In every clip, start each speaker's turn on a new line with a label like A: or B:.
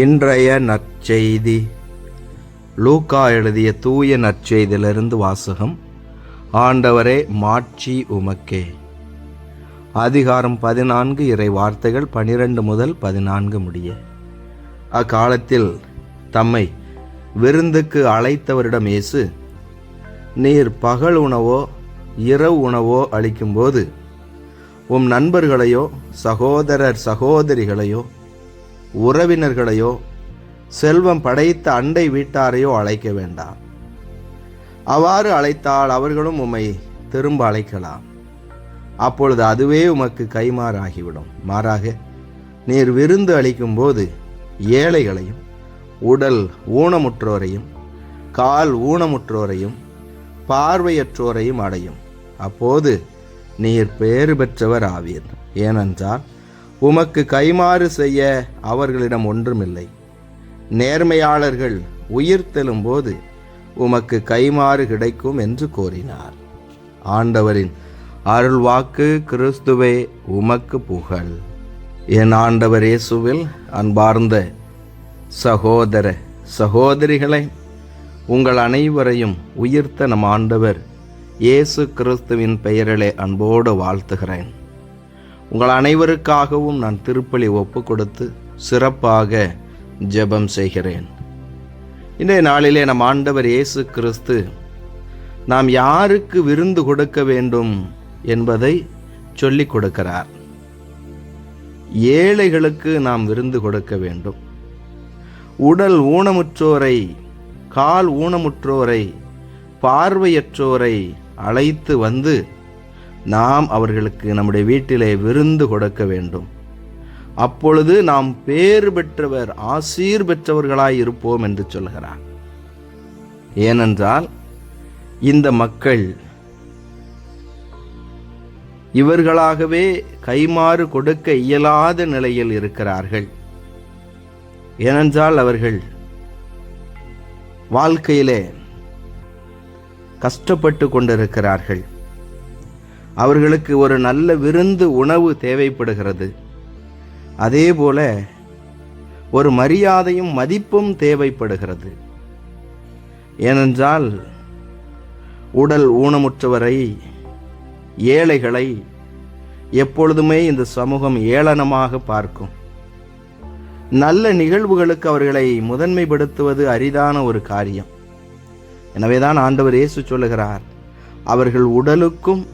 A: இன்றைய நற்செய்தி. லூக்கா எழுதிய தூய நற்செய்தியிலிருந்து வாசகம். ஆண்டவரே மாட்சி உமக்கே. அதிகாரம் பதினான்கு இறை வார்த்தைகள் பனிரெண்டு முதல் பதினான்கு முடிய. அக்காலத்தில் தம்மை விருந்துக்கு அழைத்தவரிடம் இயேசு நீர் பகல் உணவோ இரவு உணவோ அளிக்கும்போது உம் நண்பர்களையோ சகோதரர் சகோதரிகளையோ உறவினர்களையோ செல்வம் படைத்த அண்டை வீட்டாரையோ அழைக்க வேண்டாம். அவ்வாறு அழைத்தால் அவர்களும் உம்மை திரும்ப அழைக்கலாம். அப்பொழுது அதுவே உமக்கு கைமாறாகிவிடும் மாறாக நீர் விருந்து அளிக்கும்போது ஏழைகளையும் உடல் ஊனமுற்றோரையும் கால் ஊனமுற்றோரையும் பார்வையற்றோரையும் அடையும். அப்போது நீர் பேறு பெற்றவர் ஆவீர். ஏனென்றால் உமக்கு கைமாறு செய்ய அவர்களிடம் ஒன்றுமில்லை. நேர்மையாளர்கள் உயிர் தெழும்போது உமக்கு கைமாறு கிடைக்கும் என்று கூறினார். ஆண்டவரின் அருள்வாக்கு கிறிஸ்துவே உமக்கு புகழ். என் ஆண்டவர் இயேசுவில் அன்பார்ந்த சகோதர சகோதரிகளை உங்கள் அனைவரையும் உயிர்த்த நம் ஆண்டவர் இயேசு கிறிஸ்துவின் பெயரிலே அன்போடு வாழ்த்துகிறேன். உங்கள் அனைவருக்காகவும் நான் திருப்பலி ஒப்பு கொடுத்து சிறப்பாக ஜெபம் செய்கிறேன். இன்றைய நாளிலே நம் ஆண்டவர் இயேசு கிறிஸ்து நாம் யாருக்கு விருந்து கொடுக்க வேண்டும் என்பதை சொல்லிக் கொடுக்கிறார். ஏழைகளுக்கு நாம் விருந்து கொடுக்க வேண்டும். உடல் ஊனமுற்றோரை கால் ஊனமுற்றோரை பார்வையற்றோரை அழைத்து வந்து நாம் அவர்களுக்கு நம்முடைய வீட்டிலே விருந்து கொடுக்க வேண்டும். அப்பொழுது நாம் பேறு பெற்றவர் ஆசீர் பெற்றவர்களாய் இருப்போம் என்று சொல்கிறார். ஏனென்றால் இந்த மக்கள் இவர்களாகவே கைமாறு கொடுக்க இயலாத நிலையில் இருக்கிறார்கள். ஏனென்றால் அவர்கள் வாழ்க்கையிலே கஷ்டப்பட்டு கொண்டிருக்கிறார்கள். அவர்களுக்கு ஒரு நல்ல விருந்து உணவு தேவைப்படுகிறது. அதேபோல ஒரு மரியாதையும் மதிப்பும் தேவைப்படுகிறது. ஏனென்றால் உடல் ஊனமுற்றவரை ஏழைகளை எப்பொழுதுமே இந்த சமூகம் ஏளனமாக பார்க்கும். நல்ல நிகழ்வுகளுக்கு அவர்களை முதன்மைப்படுத்துவது அரிதான ஒரு காரியம். எனவேதான் ஆண்டவர் இயேசு சொல்லுகிறார் அவர்கள் உடலுக்கும்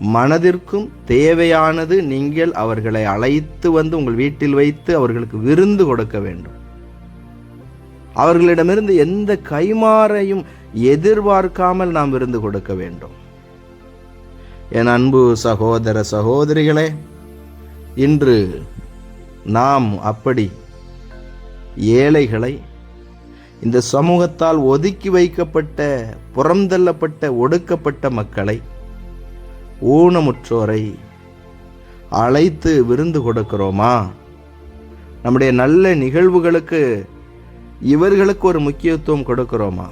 A: மனதிற்கும் தேவையானது நீங்கள் அவர்களை அழைத்து வந்து உங்கள் வீட்டில் வைத்து அவர்களுக்கு விருந்து கொடுக்க வேண்டும். அவர்களிடமிருந்து எந்த கைமாறையும் எதிர்பார்க்காமல் நாம் விருந்து கொடுக்க வேண்டும். என் அன்பு சகோதர சகோதரிகளே இன்று நாம் அப்படி ஏழைகளை இந்த சமூகத்தால் ஒதுக்கி வைக்கப்பட்ட புறந்தள்ளப்பட்ட ஒடுக்கப்பட்ட மக்களை ஊனமுற்றோரை அழைத்து விருந்து கொடுக்கிறோமா? நம்முடைய நல்ல நிகழ்வுகளுக்கு இவர்களுக்கு ஒரு முக்கியத்துவம் கொடுக்கிறோமா?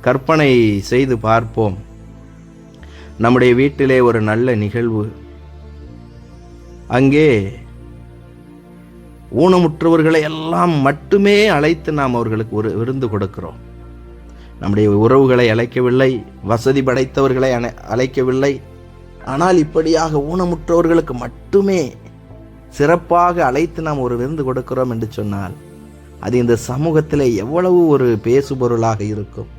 A: கற்பனை செய்து பார்ப்போம். நம்முடைய வீட்டிலே ஒரு நல்ல நிகழ்வு. அங்கே ஊனமுற்றவர்களை எல்லாம் மட்டுமே அழைத்து நாம் அவர்களுக்கு ஒரு விருந்து கொடுக்கிறோம். நம்முடைய உறவுகளை அழைக்கவில்லை வசதி படைத்தவர்களை அழைக்கவில்லை. ஆனால் இப்படியாக ஊனமுற்றவர்களுக்கு மட்டுமே சிறப்பாக அழைத்து நாம் ஒரு விருந்து கொடுக்கிறோம் என்று சொன்னால் அது இந்த சமூகத்தில் எவ்வளவு ஒரு பேசுபொருளாக இருக்கும்.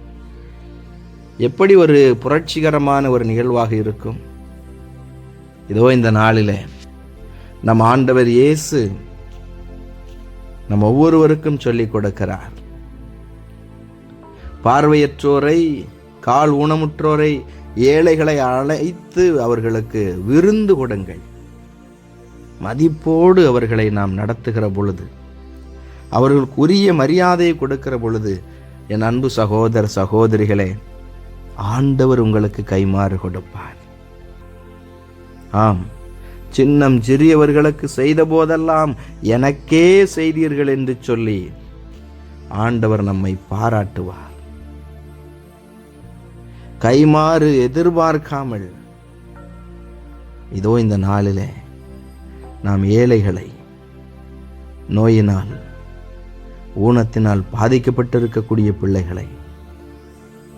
A: எப்படி ஒரு புரட்சிகரமான ஒரு நிகழ்வாக இருக்கும். இதோ இந்த நாளில் நம் ஆண்டவர் இயேசு நம் ஒவ்வொருவருக்கும் சொல்லிக் கொடுக்கிறார். பார்வையற்றோரை கால் ஊனமுற்றோரை ஏழைகளை அழைத்து அவர்களுக்கு விருந்து கொடுங்கள். மதிப்போடு அவர்களை நாம் நடத்துகிற பொழுது அவர்களுக்கு உரிய மரியாதையை கொடுக்கிற பொழுது என் அன்பு சகோதர சகோதரிகளே ஆண்டவர் உங்களுக்கு கைமாறு கொடுப்பார். ஆம் சின்னம் சிறியவர்களுக்கு செய்த போதெல்லாம் எனக்கே செய்தீர்கள் என்று சொல்லி ஆண்டவர் நம்மை பாராட்டுவார். கைமாறு எதிர்பார்க்காமல். இதோ இந்த நாளிலே நாம் ஏழைகளை நோயினால் ஊனத்தினால் பாதிக்கப்பட்டிருக்கக்கூடிய பிள்ளைகளை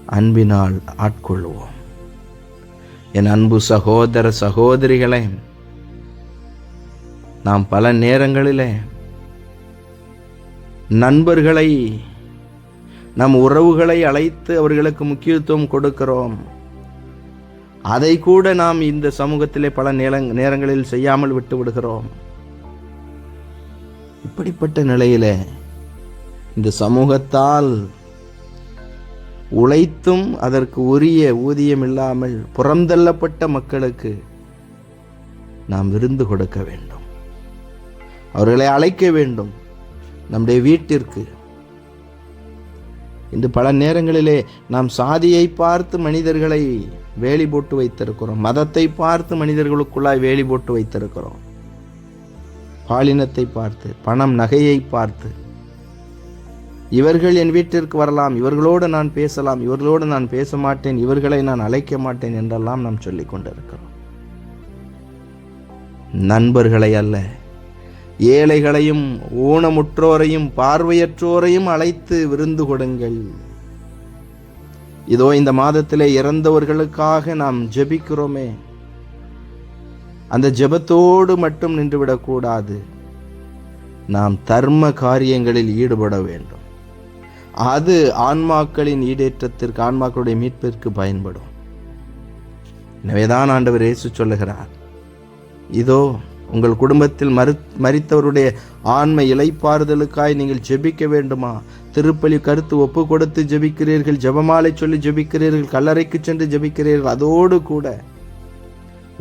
A: அன்பினால் ஆட்கொள்வோம். என் அன்பு சகோதர சகோதரிகளை நாம் பல நேரங்களிலே நண்பர்களை நம் உறவுகளை அழைத்து அவர்களுக்கு முக்கியத்துவம் கொடுக்கிறோம். அதை கூட நாம் இந்த சமூகத்திலே பல நேரங்களில் செய்யாமல் விட்டு விடுகிறோம். இப்படிப்பட்ட நிலையில இந்த சமூகத்தால் உழைத்தும் அதற்கு உரிய ஊதியம் இல்லாமல் புறந்தள்ளப்பட்ட மக்களுக்கு நாம் விருந்து கொடுக்க வேண்டும். அவர்களை அழைக்க வேண்டும். நம்முடைய வீட்டிற்கு இன்று பல நேரங்களிலே நாம் சாதியை பார்த்து மனிதர்களை வேலி போட்டு வைத்திருக்கிறோம். மதத்தை பார்த்து மனிதர்களுக்குள்ளாய் வேலி போட்டு வைத்திருக்கிறோம். பாலினத்தை பார்த்து பணம் நகையை பார்த்து. இவர்கள் என் வீட்டிற்கு வரலாம் இவர்களோடு நான் பேசலாம் இவர்களோடு நான் பேச மாட்டேன் இவர்களை நான் அழைக்க மாட்டேன் என்றெல்லாம் நாம் சொல்லிக் கொண்டிருக்கிறோம். நண்பர்களை அல்ல ஏழைகளையும் ஊனமுற்றோரையும் பார்வையற்றோரையும் அழைத்து விருந்து கொடுங்கள். இதோ இந்த மாதத்திலே இறந்தவர்களுக்காக நாம் ஜெபிக்கிறோமே. அந்த ஜெபத்தோடு மட்டும் நின்றுவிடக்கூடாது நாம் தர்ம காரியங்களில் ஈடுபட வேண்டும். அது ஆன்மாக்களின் ஈடேற்றத்திற்கு ஆன்மாக்களுடைய மீட்பிற்கு பயன்படும். எனவேதான் ஆண்டவர் இயேசு சொல்லுகிறார். இதோ உங்கள் குடும்பத்தில் மறு மறித்தவருடைய ஆன்மை இலைப்பாறுதலுக்காய் நீங்கள் ஜெபிக்க வேண்டுமா? திருப்பலி கருத்து ஒப்பு கொடுத்து ஜெபிக்கிறீர்கள் ஜெபமாலை சொல்லி ஜெபிக்கிறீர்கள் கல்லறைக்கு சென்று ஜெபிக்கிறீர்கள் அதோடு கூட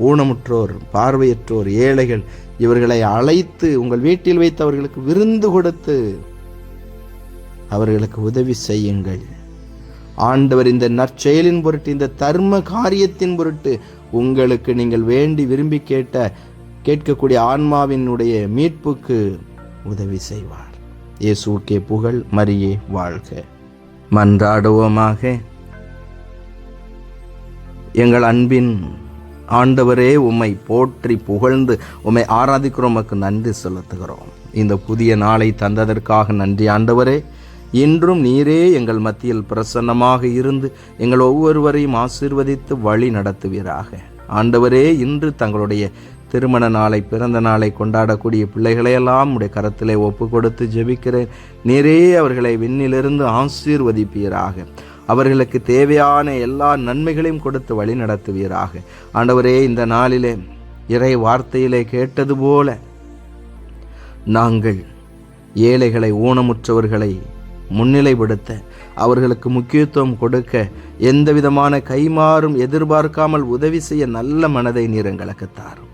A: ஊனமுற்றோர் பார்வையற்றோர் ஏழைகள் இவர்களை அழைத்து உங்கள் வீட்டில் வைத்து அவர்களுக்கு விருந்து கொடுத்து அவர்களுக்கு உதவி செய்யுங்கள். ஆண்டவர் இந்த நற்செயலின் பொருட்டு இந்த தர்ம காரியத்தின் பொருட்டு உங்களுக்கு நீங்கள் வேண்டி விரும்பி கேட்ட கேட்கக்கூடிய ஆன்மாவினுடைய மீட்புக்கு உதவி செய்வார். இயேசுக்கே புகழ் மரியே வாழ்க. மன்றாடுவோமாக. எங்கள் அன்பின் ஆண்டவரே உம்மை போற்றி புகழ்ந்து உம்மை ஆராதிக்கிறோம் நன்றி செலுத்துகிறோம். இந்த புதிய நாளை தந்ததற்காக நன்றி ஆண்டவரே. இன்றும் நீரே எங்கள் மத்தியில் பிரசன்னமாக இருந்து எங்கள் ஒவ்வொருவரையும் ஆசீர்வதித்து வழி நடத்துவீராக. ஆண்டவரே இன்று தங்களுடைய திருமண நாளை பிறந்த நாளை கொண்டாடக்கூடிய பிள்ளைகளையெல்லாம் உடைய கரத்திலே ஒப்பு கொடுத்து ஜெபிக்கிறேன். நீரே அவர்களை விண்ணிலிருந்து ஆசீர்வதிப்பீராக. அவர்களுக்கு தேவையான எல்லா நன்மைகளையும் கொடுத்து வழி நடத்துவீராக. ஆண்டவரே இந்த நாளிலே இறை வார்த்தையிலே கேட்டது போல நாங்கள் ஏழைகளை ஊனமுற்றவர்களை முன்னிலைப்படுத்த அவர்களுக்கு முக்கியத்துவம் கொடுக்க எந்த விதமான கைமாறும் எதிர்பார்க்காமல் உதவி செய்ய நல்ல மனதை நீர் எங்களுக்கு தாரும்.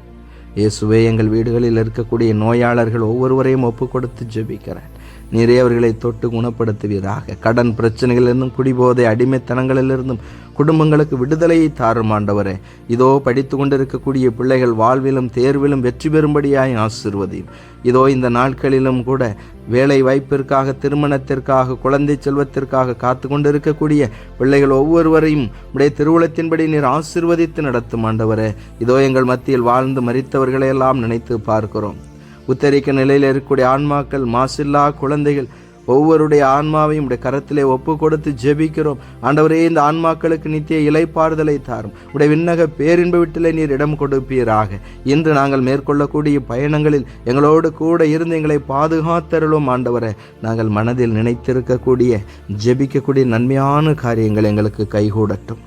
A: இயேசுவே எங்கள் வீடுகளில் இருக்கக்கூடிய நோயாளர்கள் ஒவ்வொருவரையும் ஒப்பு கொடுத்து ஜெபிக்கிறேன். நீரே அவர்களை தொட்டு குணப்படுத்துவீராக. கடன் பிரச்சனைகளிலிருந்தும் குடிபோதை அடிமைத்தனங்களிலிருந்தும் குடும்பங்களுக்கு விடுதலையை தாரும் ஆண்டவரே. இதோ படித்து கொண்டிருக்கக்கூடிய பிள்ளைகள் வாழ்விலும் தேர்விலும் வெற்றி பெறும்படியாய் ஆசிர்வதையும். இதோ இந்த நாட்களிலும் கூட வேலை வாய்ப்பிற்காக திருமணத்திற்காக குழந்தை செல்வத்திற்காக காத்து கொண்டிருக்கக்கூடிய பிள்ளைகள் ஒவ்வொருவரையும் உடைய திருவுளத்தின்படி நீர் ஆசிர்வதித்து நடத்தும் ஆண்டவரே. இதோ எங்கள் மத்தியில் வாழ்ந்து மறித்தவர்களையெல்லாம் நினைத்து பார்க்கிறோம். உத்தரிக்க நிலையில் இருக்கக்கூடிய ஆன்மாக்கள் மாசில்லா குழந்தைகள் ஒவ்வொருடைய ஆன்மாவையும் உடைய கரத்திலே ஒப்பு கொடுத்து ஜெபிக்கிறோம். ஆண்டவரே இந்த ஆன்மாக்களுக்கு நித்திய இலைப்பாறுதலை தாரும். உடைய விண்ணக பேரின்ப வீட்டிலே நீர் இடம் கொடுப்பீராக. இன்று நாங்கள் மேற்கொள்ளக்கூடிய பயணங்களில் எங்களோடு கூட இருந்து எங்களை பாதுகாத்தருளும் ஆண்டவரை. நாங்கள் மனதில் நினைத்திருக்கக்கூடிய ஜெபிக்கக்கூடிய நன்மையான காரியங்கள் எங்களுக்கு கைகூடட்டும்.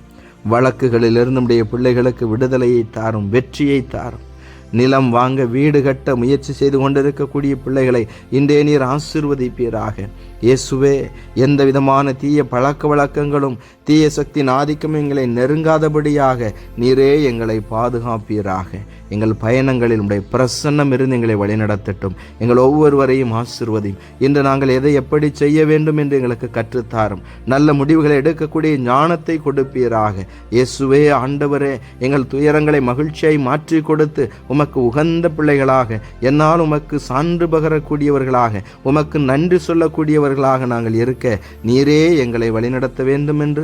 A: வழக்குகளிலிருந்து நம்முடைய பிள்ளைகளுக்கு விடுதலையை தாரும் வெற்றியை தாரும். நிலம் வாங்க வீடு கட்ட முயற்சி செய்து கொண்டிருக்கக்கூடிய பிள்ளைகளை இன்றே நீர் ஆசிர்வதிப்பீராக. இயேசுவே எந்த விதமான தீய பழக்க வழக்கங்களும் தீய சக்தியின் ஆதிக்கம் எங்களை நெருங்காதபடியாக நீரே எங்களை பாதுகாப்பீராக. எங்கள் பயணங்களில் உடைய பிரசன்னம் இருந்து எங்களை வழிநடத்தட்டும். எங்கள் ஒவ்வொருவரையும் ஆசிர்வதையும். இன்று நாங்கள் எதை எப்படி செய்ய வேண்டும் என்று எங்களுக்கு கற்றுத்தாரும். நல்ல முடிவுகளை எடுக்கக்கூடிய ஞானத்தை கொடுப்பீராக. இயேசுவே ஆண்டவரே எங்கள் துயரங்களை மகிழ்ச்சியாய் மாற்றி கொடுத்து உமக்கு உகந்த பிள்ளைகளாக என்னால் உமக்கு சான்று பகரக்கூடியவர்களாக உமக்கு நன்றி சொல்லக்கூடியவர்களாக நாங்கள் இருக்க நீரே எங்களை வழிநடத்த வேண்டும் என்று